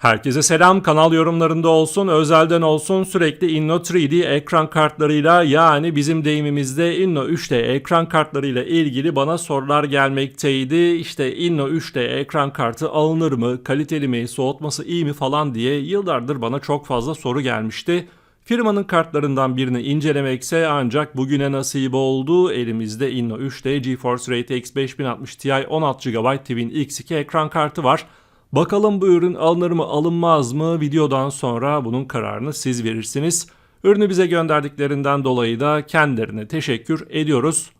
Herkese selam. Kanal yorumlarında olsun, özelden olsun sürekli Inno 3D ekran kartlarıyla yani bizim deyimimizde Inno 3D ekran kartlarıyla ilgili bana sorular gelmekteydi. İşte Inno 3D ekran kartı alınır mı, kaliteli mi, soğutması iyi mi falan diye yıllardır bana çok fazla soru gelmişti. Firmanın kartlarından birini incelemekse ancak bugüne nasip oldu. Elimizde Inno 3D GeForce RTX 5060 Ti 16 GB Twin X2 ekran kartı var. Bakalım bu ürün alınır mı alınmaz mı videodan sonra bunun kararını siz verirsiniz. Ürünü bize gönderdiklerinden dolayı da kendilerine teşekkür ediyoruz.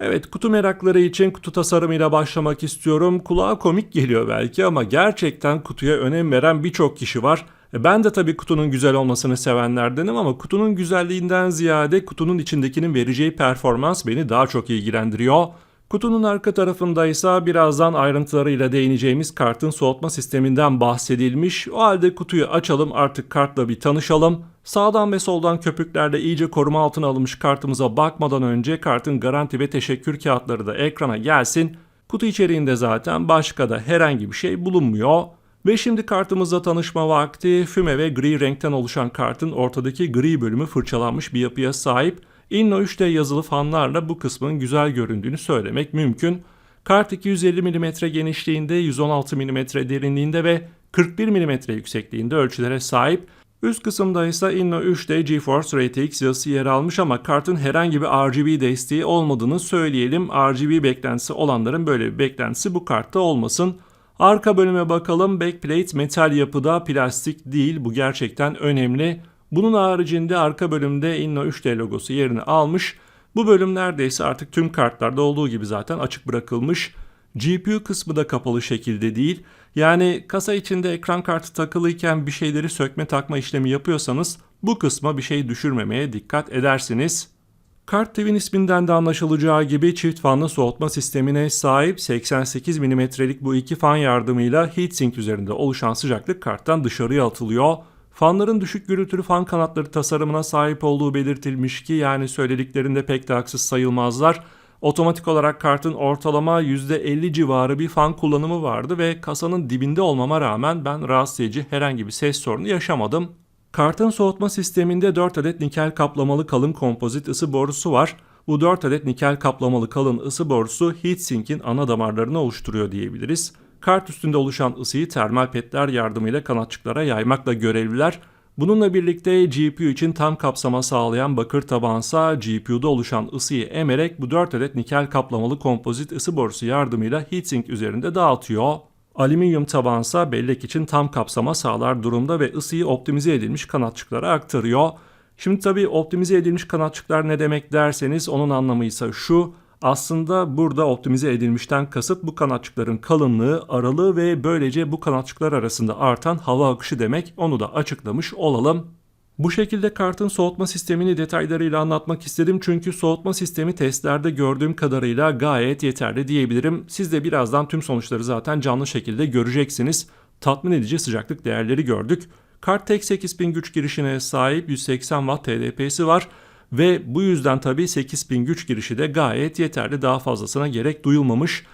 Evet kutu merakları için kutu tasarımıyla başlamak istiyorum. Kulağa komik geliyor belki ama gerçekten kutuya önem veren birçok kişi var. E, Ben de tabii kutunun güzel olmasını sevenlerdenim ama kutunun güzelliğinden ziyade kutunun içindekinin vereceği performans beni daha çok ilgilendiriyor. Kutunun arka tarafında ise birazdan ayrıntılarıyla değineceğimiz kartın soğutma sisteminden bahsedilmiş. O halde kutuyu açalım artık kartla bir tanışalım. Sağdan ve soldan köpüklerle iyice koruma altına alınmış kartımıza bakmadan önce kartın garanti ve teşekkür kağıtları da ekrana gelsin. Kutu içeriğinde zaten başka da herhangi bir şey bulunmuyor. Ve şimdi kartımızla tanışma vakti füme ve gri renkten oluşan kartın ortadaki gri bölümü fırçalanmış bir yapıya sahip. Inno 3D yazılı fanlarla bu kısmın güzel göründüğünü söylemek mümkün. Kart 250 mm genişliğinde, 116 mm derinliğinde ve 41 mm yüksekliğinde ölçülere sahip. Üst kısımda ise Inno 3D GeForce RTX yazısı yer almış ama kartın herhangi bir RGB desteği olmadığını söyleyelim. RGB beklentisi olanların böyle bir beklentisi bu kartta olmasın. Arka bölüme bakalım. Backplate metal yapıda plastik değil. Bu gerçekten önemli. Bunun haricinde arka bölümde Inno 3D logosu yerini almış. Bu bölüm neredeyse artık tüm kartlarda olduğu gibi zaten açık bırakılmış. GPU kısmı da kapalı şekilde değil. Yani kasa içinde ekran kartı takılıyken bir şeyleri sökme takma işlemi yapıyorsanız bu kısma bir şey düşürmemeye dikkat edersiniz. Kart Twin isminden de anlaşılacağı gibi çift fanlı soğutma sistemine sahip 88 mm'lik bu iki fan yardımıyla heatsink üzerinde oluşan sıcaklık karttan dışarıya atılıyor. Fanların düşük gürültülü fan kanatları tasarımına sahip olduğu belirtilmiş ki yani söylediklerinde pek de haksız sayılmazlar. Otomatik olarak kartın ortalama %50 civarı bir fan kullanımı vardı ve kasanın dibinde olmama rağmen ben rahatsız edici herhangi bir ses sorunu yaşamadım. Kartın soğutma sisteminde 4 adet nikel kaplamalı kalın kompozit ısı borusu var. Bu 4 adet nikel kaplamalı kalın ısı borusu heatsink'in ana damarlarını oluşturuyor diyebiliriz. Kart üstünde oluşan ısıyı termal petler yardımıyla kanatçıklara yaymakla görevliler. Bununla birlikte GPU için tam kapsama sağlayan bakır tabansa GPU'da oluşan ısıyı emerek bu 4 adet nikel kaplamalı kompozit ısı borusu yardımıyla heatsink üzerinde dağıtıyor. Alüminyum tabansa bellek için tam kapsama sağlar durumda ve ısıyı optimize edilmiş kanatçıklara aktarıyor. Şimdi tabii optimize edilmiş kanatçıklar ne demek derseniz onun anlamı ise şu. Aslında burada optimize edilmişten kasıt bu kanatçıkların kalınlığı, aralığı ve böylece bu kanatçıklar arasında artan hava akışı demek. Onu da açıklamış olalım. Bu şekilde kartın soğutma sistemini detaylarıyla anlatmak istedim çünkü soğutma sistemi testlerde gördüğüm kadarıyla gayet yeterli diyebilirim. Siz de birazdan tüm sonuçları zaten canlı şekilde göreceksiniz. Tatmin edici sıcaklık değerleri gördük. Kart tek 8000 güç girişine sahip 180 Watt TDP'si var ve bu yüzden tabii 8000 güç girişi de gayet yeterli daha fazlasına gerek duyulmamış.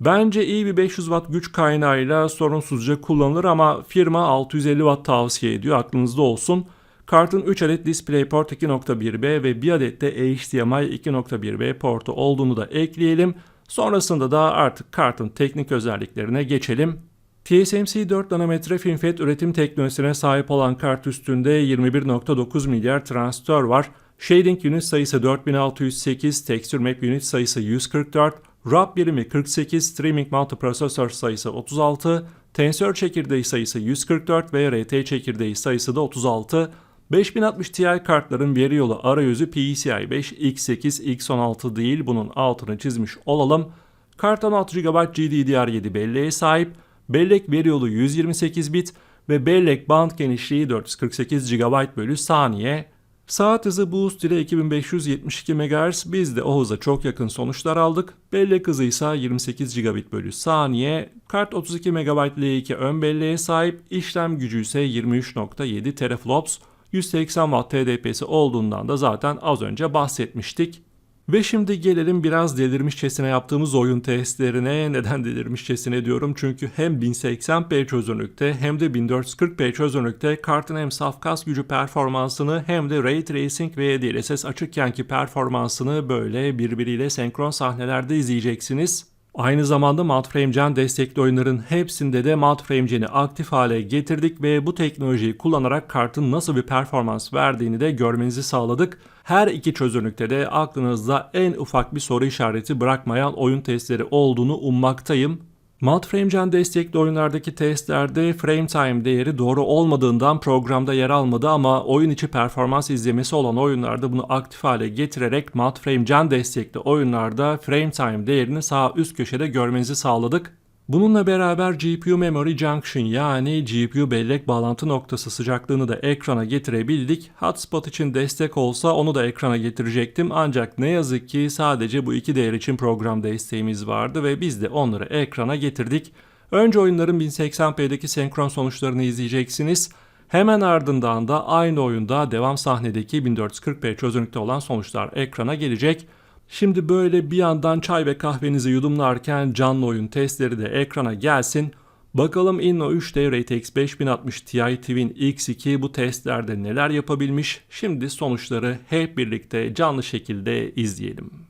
Bence iyi bir 500 watt güç kaynağıyla sorunsuzca kullanılır ama firma 650 watt tavsiye ediyor aklınızda olsun. Kartın 3 adet DisplayPort 2.1b ve 1 adet de HDMI 2.1b portu olduğunu da ekleyelim. Sonrasında da artık kartın teknik özelliklerine geçelim. TSMC 4 nanometre FinFET üretim teknolojisine sahip olan kart üstünde 21.9 milyar transistör var. Shading unit sayısı 4608, Texture Map unit sayısı 144, RAW birimi 48, Streaming Multiprocessor sayısı 36, Tensör çekirdeği sayısı 144 ve RT çekirdeği sayısı da 36. 5060 Ti kartların veri yolu arayüzü PCI 5 X8 X16 değil bunun altını çizmiş olalım. Kart 16 GB GDDR7 belleğe sahip. Bellek veri yolu 128 bit ve bellek band genişliği 448 GB bölü saniye. Saat hızı boost ile 2572 MHz biz de o hıza çok yakın sonuçlar aldık. Bellek hızı ise 28 gigabit bölü saniye. Kart 32 MB L2 ön belleğe sahip. işlem gücü ise 23.7 teraflops. 180 Watt TDP'si olduğundan da zaten az önce bahsetmiştik. Ve şimdi gelelim biraz delirmişçesine yaptığımız oyun testlerine. Neden delirmişçesine diyorum? Çünkü hem 1080p çözünürlükte hem de 1440p çözünürlükte kartın hem saf kas gücü performansını hem de Ray Tracing ve DLSS açıkkenki performansını böyle birbiriyle senkron sahnelerde izleyeceksiniz. Aynı zamanda Multiframe Gen destekli oyunların hepsinde de Multiframe Gen'i aktif hale getirdik ve bu teknolojiyi kullanarak kartın nasıl bir performans verdiğini de görmenizi sağladık. Her iki çözünürlükte de aklınızda en ufak bir soru işareti bırakmayan oyun testleri olduğunu ummaktayım. Multiframe Gen destekli oyunlardaki testlerde frame time değeri doğru olmadığından programda yer almadı ama oyun içi performans izlemesi olan oyunlarda bunu aktif hale getirerek Multiframe Gen destekli oyunlarda frame time değerini sağ üst köşede görmenizi sağladık. Bununla beraber GPU Memory Junction yani GPU bellek bağlantı noktası sıcaklığını da ekrana getirebildik. Hotspot için destek olsa onu da ekrana getirecektim ancak ne yazık ki sadece bu iki değer için program desteğimiz vardı ve biz de onları ekrana getirdik. Önce oyunların 1080p'deki senkron sonuçlarını izleyeceksiniz. Hemen ardından da aynı oyunda devam sahnedeki 1440p çözünürlükte olan sonuçlar ekrana gelecek. Şimdi böyle bir yandan çay ve kahvenizi yudumlarken canlı oyun testleri de ekrana gelsin. Bakalım Inno 3D RTX 5060 Ti Twin X2 bu testlerde neler yapabilmiş? Şimdi sonuçları hep birlikte canlı şekilde izleyelim.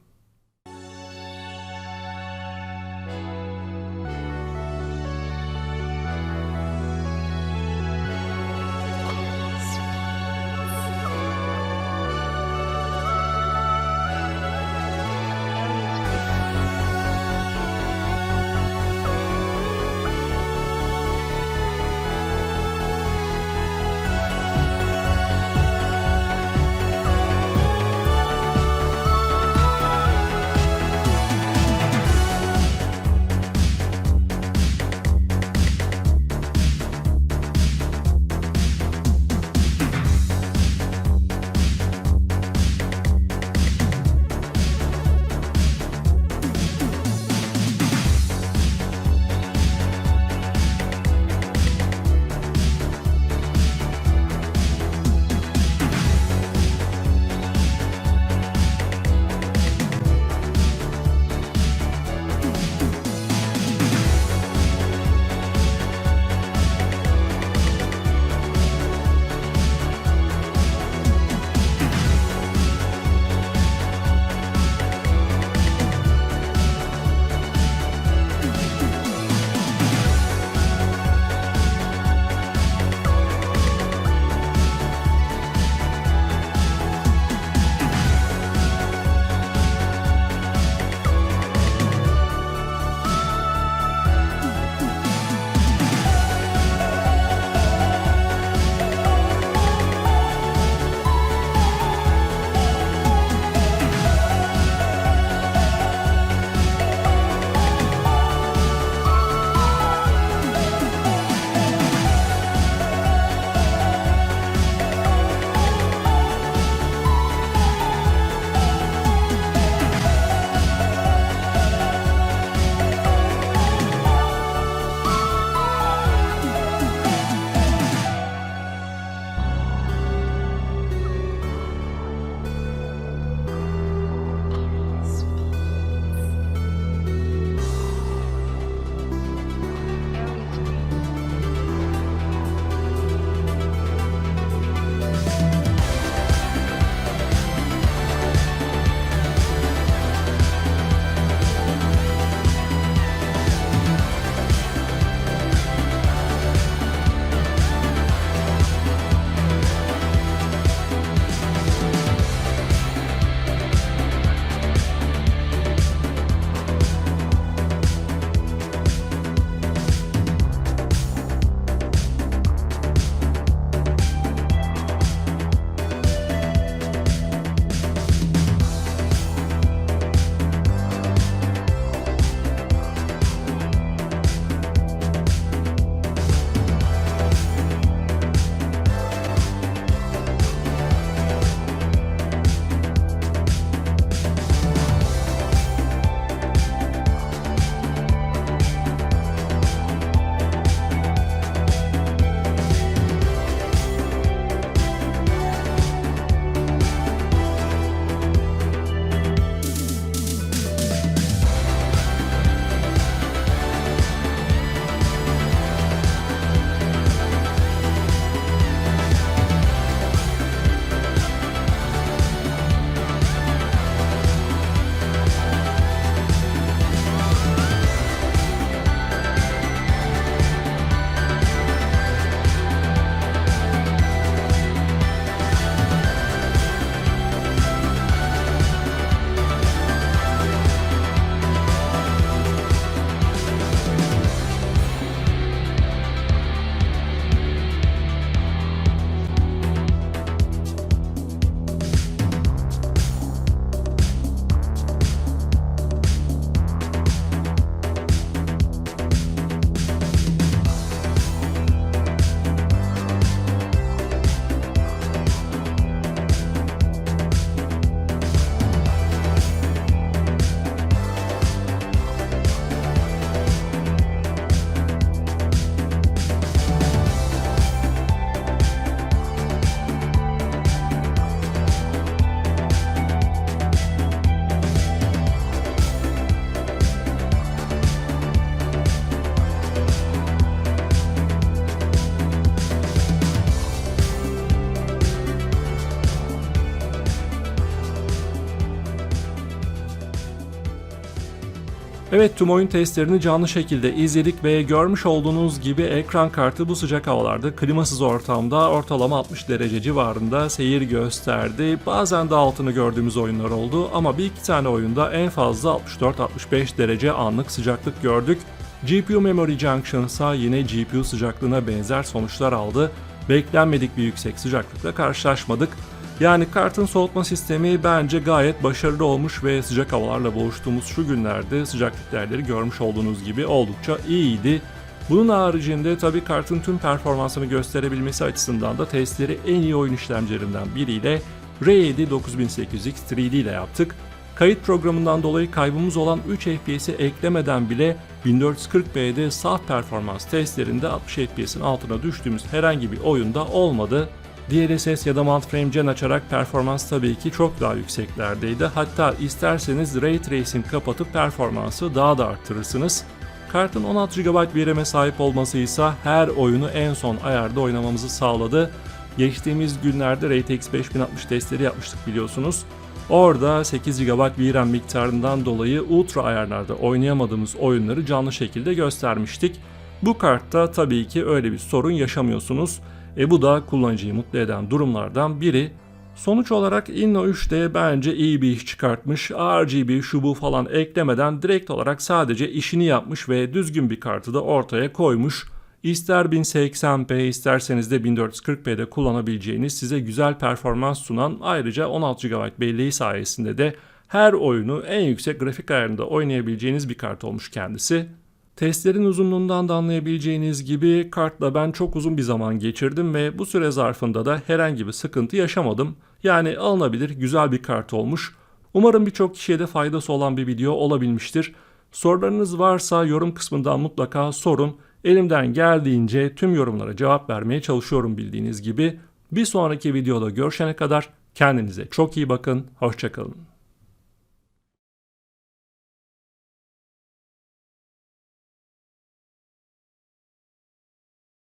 Evet tüm oyun testlerini canlı şekilde izledik ve görmüş olduğunuz gibi ekran kartı bu sıcak havalarda klimasız ortamda ortalama 60 derece civarında seyir gösterdi. Bazen de altını gördüğümüz oyunlar oldu ama bir iki tane oyunda en fazla 64-65 derece anlık sıcaklık gördük. GPU Memory Junction ise yine GPU sıcaklığına benzer sonuçlar aldı. Beklenmedik bir yüksek sıcaklıkla karşılaşmadık. Yani kartın soğutma sistemi bence gayet başarılı olmuş ve sıcak havalarla boğuştuğumuz şu günlerde sıcaklık değerleri görmüş olduğunuz gibi oldukça iyiydi. Bunun haricinde tabi kartın tüm performansını gösterebilmesi açısından da testleri en iyi oyun işlemcilerinden biriyle R7 9800X 3D ile yaptık. Kayıt programından dolayı kaybımız olan 3 FPS'i eklemeden bile 1440p'de saf performans testlerinde 60 FPS'in altına düştüğümüz herhangi bir oyunda olmadı. DLSS ya da Multiframe Gen açarak performans tabii ki çok daha yükseklerdeydi. Hatta isterseniz Ray Tracing kapatıp performansı daha da arttırırsınız. Kartın 16 GB VRAM'e sahip olması ise her oyunu en son ayarda oynamamızı sağladı. Geçtiğimiz günlerde RTX 5060 testleri yapmıştık biliyorsunuz. Orada 8 GB VRAM miktarından dolayı ultra ayarlarda oynayamadığımız oyunları canlı şekilde göstermiştik. Bu kartta tabii ki öyle bir sorun yaşamıyorsunuz. E bu da kullanıcıyı mutlu eden durumlardan biri. Sonuç olarak Inno 3D bence iyi bir iş çıkartmış. RGB şu bu falan eklemeden direkt olarak sadece işini yapmış ve düzgün bir kartı da ortaya koymuş. İster 1080p isterseniz de 1440p'de kullanabileceğiniz size güzel performans sunan ayrıca 16 GB belleği sayesinde de her oyunu en yüksek grafik ayarında oynayabileceğiniz bir kart olmuş kendisi. Testlerin uzunluğundan da anlayabileceğiniz gibi kartla ben çok uzun bir zaman geçirdim ve bu süre zarfında da herhangi bir sıkıntı yaşamadım. Yani alınabilir güzel bir kart olmuş. Umarım birçok kişiye de faydası olan bir video olabilmiştir. Sorularınız varsa yorum kısmından mutlaka sorun. Elimden geldiğince tüm yorumlara cevap vermeye çalışıyorum bildiğiniz gibi. Bir sonraki videoda görüşene kadar kendinize çok iyi bakın. Hoşçakalın.